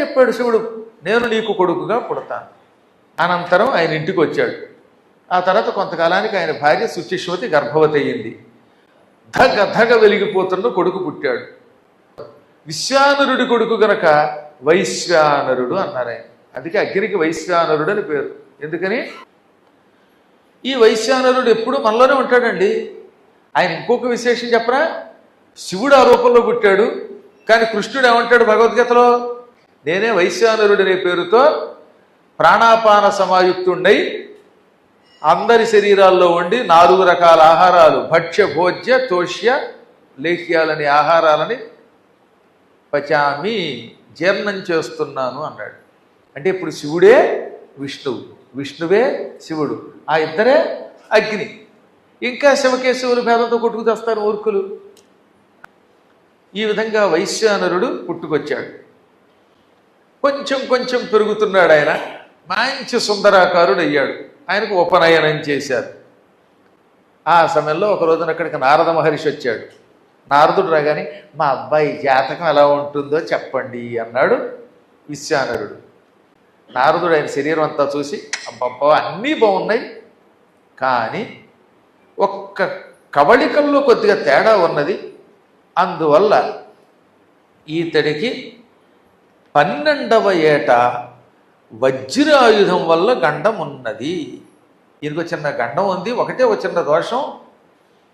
చెప్పాడు శివుడు నేను నీకు కొడుకుగా పుడతాను. అనంతరం ఆయన ఇంటికి వచ్చాడు. ఆ తర్వాత కొంతకాలానికి ఆయన భార్య శుచిశ్వతి గర్భవతి అయ్యింది. ధగ ధగ వెలిగిపోతున్న కొడుకు పుట్టాడు. విశ్వానరుడి కొడుకు గనక వైశ్వానరుడు అన్నారు ఆయన. అందుకే అగ్నికి వైశ్వానరుడు అని పేరు. ఎందుకని? ఈ వైశ్వానరుడు ఎప్పుడు మనలోనే ఉంటాడండి. ఆయన ఇంకొక విశేషం చెప్పరా? శివుడు ఆ రూపంలో పుట్టాడు. కానీ కృష్ణుడు ఏమంటాడు భగవద్గీతలో? నేనే వైశ్యానరుడనే అనే పేరుతో ప్రాణాపాన సమాయుక్తుండై అందరి శరీరాల్లో ఉండి నాలుగు రకాల ఆహారాలు భక్ష్య భోజ్య తోష్య లేహ్యాలని ఆహారాలని పచామి జీర్ణం చేస్తున్నాను అన్నాడు. అంటే ఇప్పుడు శివుడే విష్ణువు విష్ణువే శివుడు ఆ ఇద్దరే అగ్ని. ఇంకా శివకేశవులు భేదంతో కొట్టుకు తెస్తారు మూర్ఖులు. ఈ విధంగా వైశ్యానరుడు పుట్టుకొచ్చాడు. కొంచెం కొంచెం పెరుగుతున్నాడు ఆయన. మంచి సుందరాకారుడు అయ్యాడు ఆయనకు ఉపనయనం చేశారు. ఆ సమయంలో ఒక రోజున అక్కడికి నారద మహర్షి వచ్చాడు. నారదుడు రాగానే మా అబ్బాయి జాతకం ఎలా ఉంటుందో చెప్పండి అన్నాడు విశ్వానరుడు. నారదుడు ఆయన శరీరం అంతా చూసి అబ్బబ్బా అన్నీ బాగున్నాయి. కానీ ఒక్క కవళికల్లో కొద్దిగా తేడా ఉన్నది. అందువల్ల ఈతడికి పన్నెండవ ఏట వజ్రాయుధం వల్ల గండం ఉన్నది. ఈయనకు చిన్న గండం ఉంది ఒకటే ఒక చిన్న దోషం.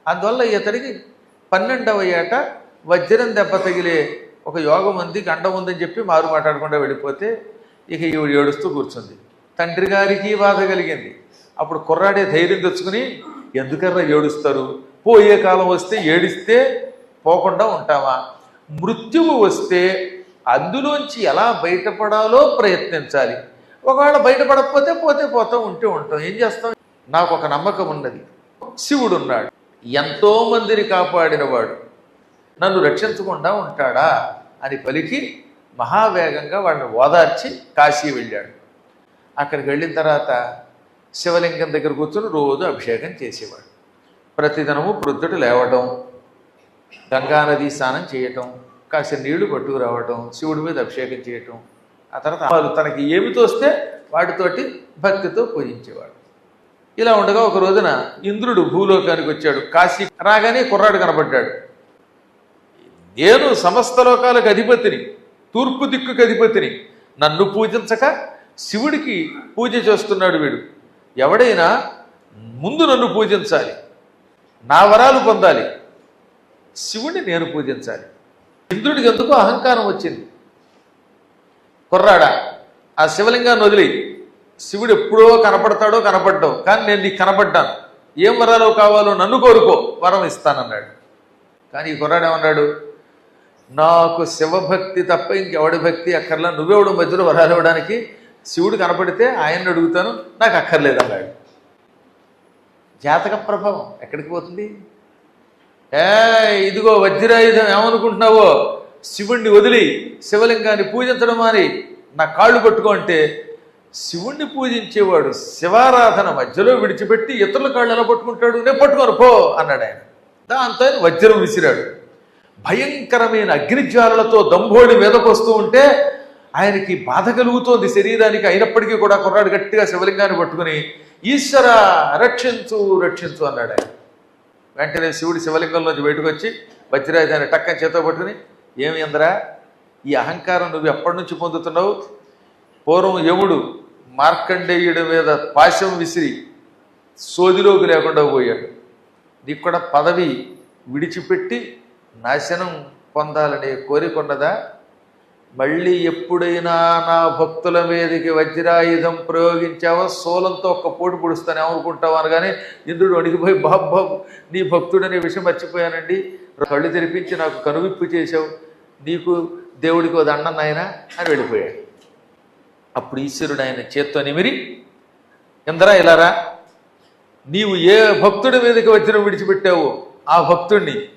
అందువల్ల ఇతడికి పన్నెండవ ఏట వజ్రం దెబ్బ తగిలే ఒక యోగం ఉంది గండం ఉందని చెప్పి మారు మాట్లాడకుండా వెళ్ళిపోతే ఇక ఈవిడ ఏడుస్తూ కూర్చుంది. తండ్రి గారికి బాధ కలిగింది. అప్పుడు కుర్రాడే ధైర్యం తెచ్చుకుని ఎందుకన్నా ఏడుస్తారు? పోయే కాలం వస్తే ఏడిస్తే పోకుండా ఉంటామా మృత్యువు వస్తే అందులోంచి ఎలా బయటపడాలో ప్రయత్నించాలి. ఒకవేళ బయటపడకపోతే పోతే పోతూ ఉంటే ఉంటాం. ఏం చేస్తాం? నాకు ఒక నమ్మకం ఉన్నది. శివుడు ఉన్నాడు. ఎంతో మందిని కాపాడినవాడు నన్ను రక్షించకుండా ఉంటాడా అని పలికి మహావేగంగా వాడిని ఓదార్చి కాశీ వెళ్ళాడు. అక్కడికి వెళ్ళిన తర్వాత శివలింగం దగ్గర కూర్చొని రోజు అభిషేకం చేసేవాడు. ప్రతిదినము ప్రొద్దుట లేవటం గంగానది స్నానం చేయటం కాసిన నీళ్ళు పట్టుకు రావటం శివుడి మీద అభిషేకం చేయటం ఆ తర్వాత వాళ్ళు తనకి ఏమి తోస్తే వాటితోటి భక్తితో పూజించేవాడు. ఇలా ఉండగా ఒక రోజున ఇంద్రుడు భూలోకానికి వచ్చాడు. కాశీ రాగానే కుర్రాడు కనబడ్డాడు నేను సమస్త లోకాలకు అధిపతిని తూర్పు దిక్కుకు అధిపతిని. నన్ను పూజించక శివుడికి పూజ చేస్తున్నాడు వీడు. ఎవడైనా ముందు నన్ను పూజించాలి నా వరాలు పొందాలి. శివుడిని నేను పూజించాలి. ఇంద్రుడికి ఎందుకో అహంకారం వచ్చింది. కుర్రాడా ఆ శివలింగాన్ని వదిలి శివుడు ఎప్పుడో కనపడతాడో కనపడ్డావు కానీ నేను నీకు కనపడ్డాను. ఏం వరాలు కావాలో నన్ను కోరుకో వరం ఇస్తానన్నాడు. కానీ ఈ కుర్రాడు ఏమన్నాడు? నాకు శివభక్తి తప్ప ఇంకెవడి భక్తి అక్కర్లా? నువ్వెవడు మధ్యలో వరాలు ఇవ్వడానికి? శివుడు కనపడితే ఆయన్ని అడుగుతాను నాకు అక్కర్లేదన్నాడు. జాతక ప్రభావం ఎక్కడికి పోతుంది? ఏ ఇదిగో వజ్రాయుధం ఏమనుకుంటున్నావో? శివుణ్ణి వదిలి శివలింగాన్ని పూజించడం అని నా కాళ్ళు పట్టుకో అంటే శివుణ్ణి పూజించేవాడు శివారాధన మధ్యలో విడిచిపెట్టి ఇతరుల కాళ్ళు ఎలా పట్టుకుంటాడు? నేను పట్టుకోను పో అన్నాడు ఆయన. దాంతో ఆయన వజ్రం విసిరాడు. భయంకరమైన అగ్నిజ్వాలలతో దంభోడి మీదకొస్తూ ఉంటే ఆయనకి బాధ కలుగుతోంది శరీరానికి. అయినప్పటికీ కూడా కుర్రాడు గట్టిగా శివలింగాన్ని పట్టుకుని ఈశ్వర రక్షించు రక్షించు అన్నాడు ఆయన. వెంటనే శివుడి శివలింగంలోంచి బయటకు వచ్చి వజ్రాయుధాన్ని టక్కని చేతో పట్టుకుని ఏమి అందరా ఈ అహంకారం నువ్వు ఎప్పటి నుంచి పొందుతున్నావు? పూర్వం యముడు మార్కండేయుడి మీద పాశం విసిరి సోదిలోకి లేకుండా పోయాడు. నీకు కూడా పదవి విడిచిపెట్టి నాశనం పొందాలనే కోరిక ఉన్నదా? మళ్ళీ ఎప్పుడైనా నా భక్తుల మీదకి వజ్రాయుధం ప్రయోగించావో? సోలంతో ఒక్క పోటు పొడుస్తాను ఏమనుకుంటావు అనగానే ఇంద్రుడు అణిగిపోయి బాబ్బా నీ భక్తుడనే విషయం మర్చిపోయానండి. కళ్ళు తెరిపించి నాకు కనువిప్పు చేశావు. నీకు దేవుడికి ఓ దండం నాయనా అని వెళ్ళిపోయాడు. అప్పుడు ఈశ్వరుడు ఆయన చేత్తో నిమిరి ఇందరా ఇలారా? నీవు ఏ భక్తుడి మీదకి వజ్రం విడిచిపెట్టావో ఆ భక్తుణ్ణి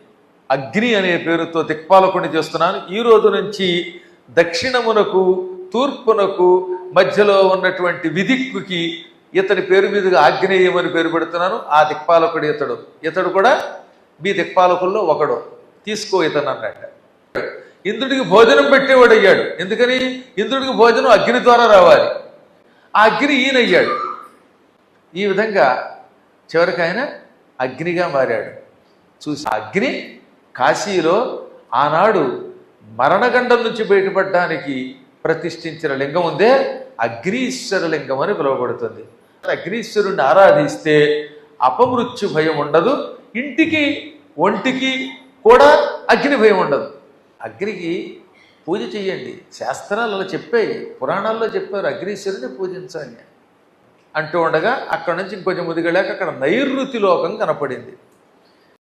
అగ్ని అనే పేరుతో దిక్పాలకుని చేస్తున్నాను. ఈ రోజు నుంచి దక్షిణమునకు తూర్పునకు మధ్యలో ఉన్నటువంటి విదిక్కుకి ఇతని పేరు మీదుగా ఆగ్నేయమని పేరు పెడుతున్నాను. ఆ దిక్పాలకుడు ఇతడు. ఇతడు కూడా మీ దిక్పాలకుల్లో ఒకడు. తీసుకో ఇతను అన్నట్ట ఇంద్రుడికి భోజనం పెట్టేవాడు అయ్యాడు ఎందుకని? ఇంద్రుడికి భోజనం అగ్ని ద్వారా రావాలి. ఆ అగ్ని ఈయనయ్యాడు. ఈ విధంగా చివరికి ఆయన అగ్నిగా మారాడు. చూసి అగ్ని కాశీలో ఆనాడు మరణగండం నుంచి బయటపడడానికి ప్రతిష్ఠించిన లింగం ఉందే అగ్నీశ్వర లింగం అని పిలువబడుతుంది. అగ్నీశ్వరుణ్ణి ఆరాధిస్తే అపమృత్యు భయం ఉండదు ఇంటికి ఒంటికి కూడా అగ్ని భయం ఉండదు. అగ్నికి పూజ చేయండి శాస్త్రాలు అలా చెప్పాయి పురాణాల్లో చెప్పారు అగ్నీశ్వరుని పూజించాలి అంటూ ఉండగా అక్కడ నుంచి ఇంకొంచెం ముదిగలేక అక్కడ నైరుతి లోకం కనపడింది.